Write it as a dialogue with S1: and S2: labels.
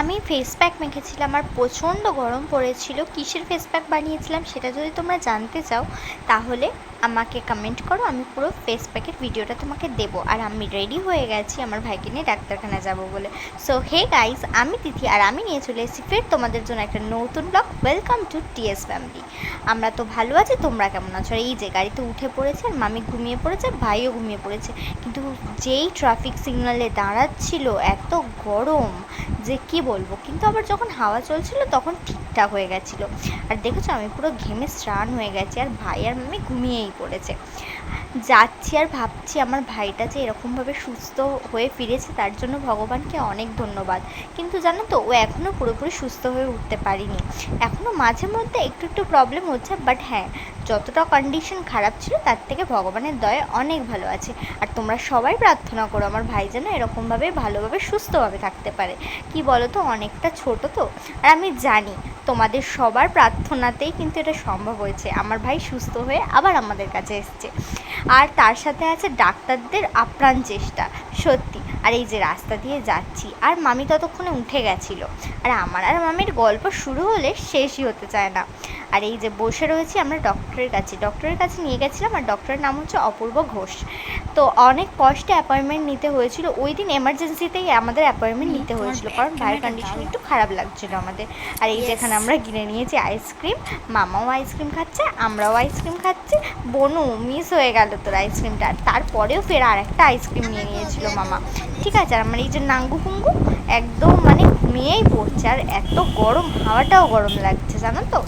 S1: আমি face pack মেখেছিলাম আর প্রচণ্ড গরম পড়েছিল। কিসের ফেস প্যাক বানিয়েছিলাম সেটা যদি তোমরা জানতে চাও, তাহলে আমাকে কমেন্ট করো, আমি পুরো ফেস প্যাকের ভিডিওটা তোমাকে দেবো। আর আমি রেডি হয়ে গেছি, আমার ভাইকে নিয়ে ডাক্তারখানা যাব বলে। সো হে গাইস আমি তিথি আর আমি নিয়ে চলে এসেছি ফের তোমাদের জন্য একটা নতুন blog welcome to TS family আমরা তো ভালো আছি, তোমরা কেমন আছো? এই যে গাড়িতে উঠে পড়েছে আর মামি ঘুমিয়ে পড়েছে ভাইও ঘুমিয়ে পড়েছে। কিন্তু যেই ট্রাফিক সিগনালে দাঁড়াচ্ছিল, এত গরম যে কি বলব? কিন্তু আবার যখন হাওয়া চলছিল তখন ঠিকঠাক হয়ে গেছিল। আর দেখেছ, আমি পুরো ঘেমে স্নান হয়ে গেছি আর ভাই আর মামি ঘুমিয়েই পড়েছে। যাচ্ছি আর ভাবছি আমার ভাইটা যে এরকমভাবে সুস্থ হয়ে ফিরেছে তার জন্য ভগবানকে অনেক ধন্যবাদ। কিন্তু জানো তো, ও এখনও পুরোপুরি সুস্থ হয়ে উঠতে পারিনি। এখনও মাঝে মধ্যে একটু একটু প্রবলেম হচ্ছে বাট হ্যাঁ যতটা কন্ডিশন খারাপ ছিল, তার থেকে ভগবানের দয়ে অনেক ভালো আছে। আর তোমরা সবাই প্রার্থনা করো, আমার ভাই যেন এরকমভাবে ভালোভাবে সুস্থভাবে থাকতে পারে। কি বলো তো অনেকটা ছোট তো। আর আমি জানি, তোমাদের সবার প্রার্থনাতেই কিন্তু এটা সম্ভব হয়েছে। আমার ভাই সুস্থ হয়ে আবার আমাদের কাছে এসছে। আর তার সাথে আছে ডাক্তারদের আপ্রাণ চেষ্টা। সত্যি আর এই যে রাস্তা দিয়ে যাচ্ছি আর মামি ততক্ষণে উঠে গেছিল। আর আমার আর মামির গল্প শুরু হলে শেষই হতে চায় না। আর এই যে বসে রয়েছি আমরা ডক্টরের কাছে। ডক্টরের কাছে নিয়ে গেছিলাম আর ডক্টরের নাম হচ্ছে অপূর্ব ঘোষ। তো অনেক কষ্টে অ্যাপয়েন্টমেন্ট নিতে হয়েছিল। ওই দিন এমার্জেন্সিতেই আমাদের অ্যাপয়েন্টমেন্ট নিতে হয়েছিল। কারণ ভাইয়ের কন্ডিশন একটু খারাপ লাগছিল আমাদের। আর এই যেখানে আমরা কিনে নিয়েছি আইসক্রিম মামাও আইসক্রিম খাচ্ছে আমরাও আইসক্রিম খাচ্ছি। বনু মিস হয়ে গেল তোর আইসক্রিমটা তারপরেও ফের আর একটা আইসক্রিম নিয়ে নিয়েছিল মামা। ঠিক আছে, আর আমার এই যে নাঙ্গু ফুঙ্গু একদম মানে ঘুমিয়েই পড়ছে, আর এত গরম, হাওয়াটাও গরম লাগছে, জানো তো?